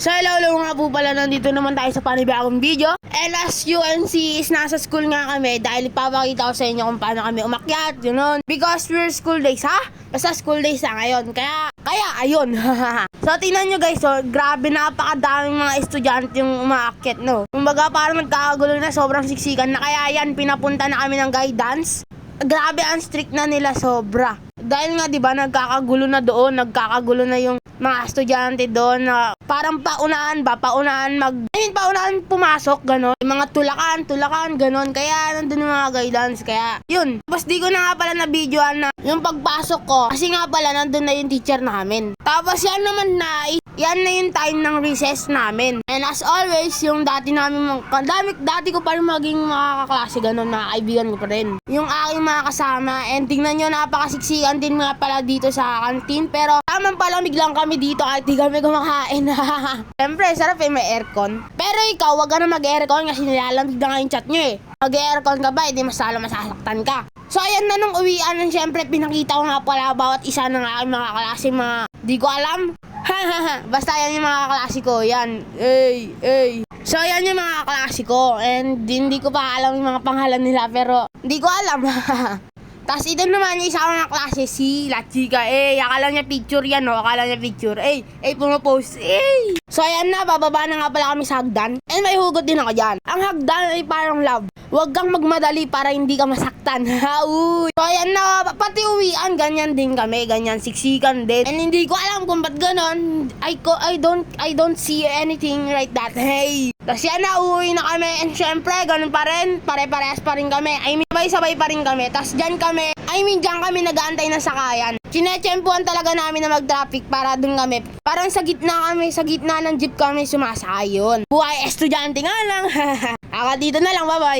So hello, hello nga po pala, nandito naman tayo sa panibagong video. And as you can see, is nasa school nga kami dahil ipapakita ko sa inyo kung paano kami umakyat, yun nun. Because we're school days, ha? Basta school days na ngayon, kaya, kaya ayun. so tingnan nyo guys, so, grabe napakadaming mga estudyante yung umaakyat, no? Kumbaga parang nagkakagulo na, sobrang siksikan na kaya yan, pinapunta na kami ng guidance. Grabe ang strict na nila sobra. Dahil nga 'di ba nagkakagulo na doon, nagkakagulo na yung mga estudyante doon na parang paunahan ba, paunahan mag I mean, paunahan pumasok ganon. Yung mga tulakan, tulakan ganon. Kaya nandun yung mga guidance kaya yun. Tapos di ko na nga pala na videoan na yung pagpasok ko kasi nga pala nandun na yung teacher namin. Tapos yan naman na yan na yung time ng recess namin. And as always, yung dati namin, mga- dami, dati ko pa rin maging mga kaklase, ganun, mga kaibigan ko pa rin. Yung aking mga kasama, and tingnan nyo, napakasiksikan din nga pala dito sa kantin. Pero, tamang palamig lang kami dito kahit di kami kumakain. Siyempre, sarap eh, may aircon. Pero ikaw, wag ka na mag-aircon kasi nilalamig na nga yung chat nyo eh. Mag-aircon ka ba, hindi masalo masasaktan ka. So, ayan na nung uwian, syempre, pinakita ko nga pala bawat isa ng aking mga klase, mga di ko alam. Basta yan yung mga klase ko, yan. Ey, ey. So, yan yung mga klase ko. And hindi ko pa alam yung mga pangalan nila, pero hindi ko alam. Tapos ito naman yung isa kong klase, si La Chica. Eh, akala niya picture yan, no? Akala niya picture. Eh, eh, pumapost. Eh! So, ayan na, bababa na nga pala kami sa hagdan. And may hugot din ako dyan. Ang hagdan ay parang love. Huwag kang magmadali para hindi ka masaktan. Ha. So, ayan na, pati uwian, ganyan din kami. Ganyan, siksikan din. And hindi ko alam kung ba't ganon. I, ko, I don't, I don't see anything like that. Hey! Tapos yan na, uuwi na kami. And syempre, ganun pa rin. Pare-parehas pa rin kami. I mean, sabay-sabay pa rin kami. Tapos dyan kami, I mean, dyan kami nag-aantay na sakayan. Sinetsempuan talaga namin na mag-traffic para dun kami. Parang sa gitna kami, sa gitna ng jeep kami sumasayon. Buhay estudyante nga lang. Ako dito na lang, bye-bye.